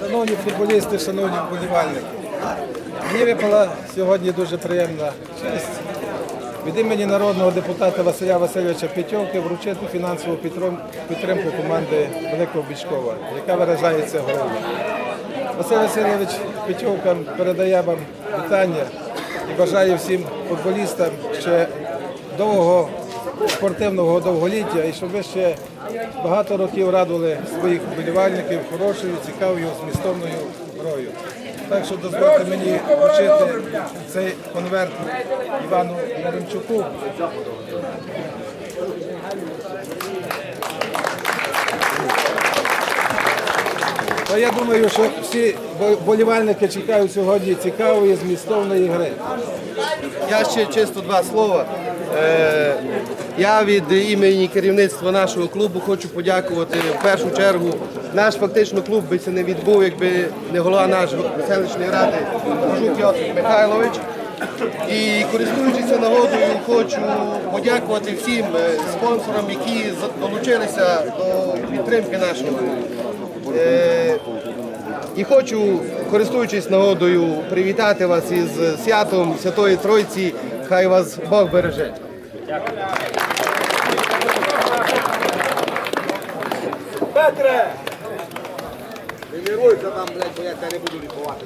Шановні футболісти, шановні вболівальники, мені випала сьогодні дуже приємна честь від імені народного депутата Василя Васильовича Петьовки вручити фінансову підтримку команди Великого Бічкова, яка виражається в. Василь Васильович Петьовка передає вам вітання і бажає всім футболістам ще довгого спортивного довголіття і щоб ви ще багато років радували своїх вболівальників хорошою, цікавою, змістовною грою. Так що дозвольте мені вручити цей конверт Івану Яремчуку. То я думаю, що всі болівальники чекають сьогодні цікавої, змістовної гри. Я ще чисто два слова. Е, Я від імені керівництва нашого клубу хочу подякувати в першу чергу. Наш фактично клуб би це не відбув, якби не голова нашої селищної ради Жук Йосип Михайлович. І користуючись нагодою, хочу подякувати всім е, спонсорам, які долучилися до підтримки нашого. Е, і хочу, користуючись нагодою, привітати вас із святом Святої Тройці. Хай вас Бог береже. Петре! Не там, блядь, бо я тебе не буду лікувати.